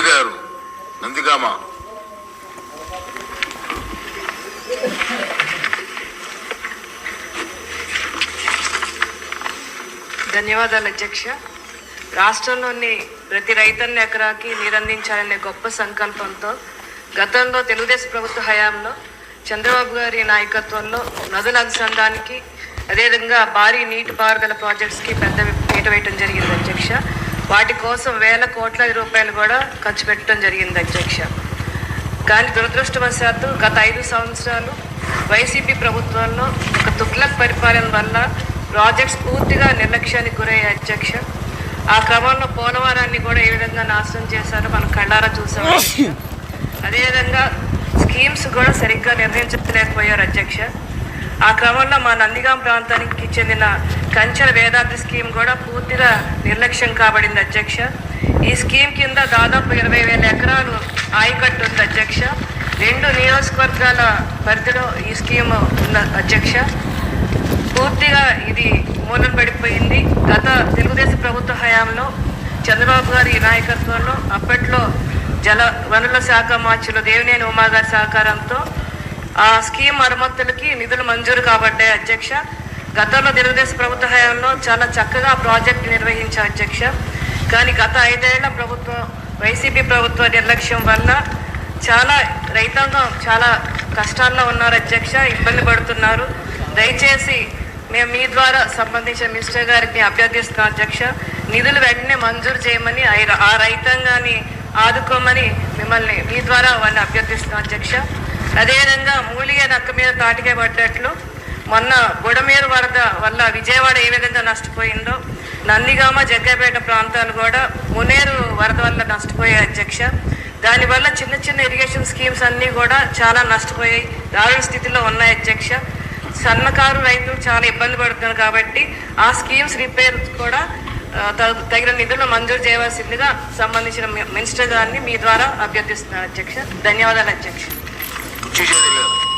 గారు. నందిగామ. ధన్యవాదాలు అధ్యక్ష. రాష్ట్రంలోని ప్రతి రైతన్న ఎకరాకి నీరందించాలనే గొప్ప సంకల్పంతో గతంలో తెలుగుదేశం ప్రభుత్వ హయాంలో చంద్రబాబు గారి నాయకత్వంలో నదుల అనుసంధానికి అదేవిధంగా భారీ నీటి పారుదల ప్రాజెక్ట్స్కి పెద్ద పీట వేయటం జరిగింది అధ్యక్ష. వాటి కోసం వేల కోట్ల రూపాయలు కూడా ఖర్చు పెట్టడం జరిగింది అధ్యక్ష. కానీ దురదృష్టవశాత్తు గత ఐదు సంవత్సరాలు వైసీపీ ప్రభుత్వంలో ఒక తుగ్లక్ పరిపాలన వల్ల ప్రాజెక్ట్స్ పూర్తిగా నిర్లక్ష్యానికి గురయ్యాయి అధ్యక్ష. ఆ క్రమంలో పోలవరాన్ని కూడా ఏ విధంగా నాశనం చేశారో మనం కళ్ళారా చూసాం. అదేవిధంగా స్కీమ్స్ కూడా సరిగ్గా నిర్ణయించలేకపోయారు అధ్యక్ష. ఆ క్రమంలో మా నందిగాం ప్రాంతానికి చెందిన కంచెల వేదాంతి స్కీమ్ కూడా పూర్తిగా నిర్లక్ష్యం కాబడింది అధ్యక్ష. ఈ స్కీమ్ కింద దాదాపు ఇరవై వేల ఎకరాలు ఆయకట్టు ఉంది అధ్యక్ష. రెండు నియోజకవర్గాల పరిధిలో ఈ స్కీమ్ ఉన్న అధ్యక్ష. పూర్తిగా ఇది మూలం పడిపోయింది. గత తెలుగుదేశం ప్రభుత్వ హయాంలో చంద్రబాబు గారి నాయకత్వంలో అప్పట్లో జల వనరుల శాఖ మార్చులు దేవినేని ఉమా గారి సహకారంతో ఆ స్కీమ్ మరమ్మతులకి నిధులు మంజూరు కాబట్టే అధ్యక్ష. గతంలో తెలుగుదేశం ప్రభుత్వ హయాంలో చాలా చక్కగా ప్రాజెక్ట్ నిర్వహించే అధ్యక్ష. కానీ గత ఐదేళ్ళ ప్రభుత్వం వైసీపీ ప్రభుత్వ నిర్లక్ష్యం వల్ల చాలా రైతాంగం చాలా కష్టాల్లో ఉన్నారు అధ్యక్ష. ఇబ్బంది పడుతున్నారు. దయచేసి మేము మీ ద్వారా సంబంధించిన మినిస్టర్ గారికి అభ్యర్థిస్తున్నాం అధ్యక్ష. నిధులు వెంటనే మంజూరు చేయమని ఆ రైతాంగాన్ని ఆదుకోమని మిమ్మల్ని మీ ద్వారా వాళ్ళని అభ్యర్థిస్తున్నాం అధ్యక్ష. అదేవిధంగా మూలిగే నక్క మీద తాటికే పడ్డట్లు. మొన్న బుడమేరు వరద వల్ల విజయవాడ ఏ విధంగా నష్టపోయిందో నందిగామ జగ్గపేట ప్రాంతాలు కూడా మునేరు వరద వల్ల నష్టపోయాయి అధ్యక్ష. దానివల్ల చిన్న చిన్న ఇరిగేషన్ స్కీమ్స్ అన్నీ కూడా చాలా నష్టపోయాయి దారుణ స్థితిలో ఉన్నాయి అధ్యక్ష. సన్నకారు రైతులు చాలా ఇబ్బంది పడుతున్నారు కాబట్టి ఆ స్కీమ్స్ రిపేర్ కూడా తగిన నిధులు మంజూరు చేయవలసిందిగా సంబంధించిన మినిస్టర్ గారిని మీ ద్వారా అభ్యర్థిస్తున్నాను అధ్యక్ష. ధన్యవాదాలు అధ్యక్ష. Tigeliano.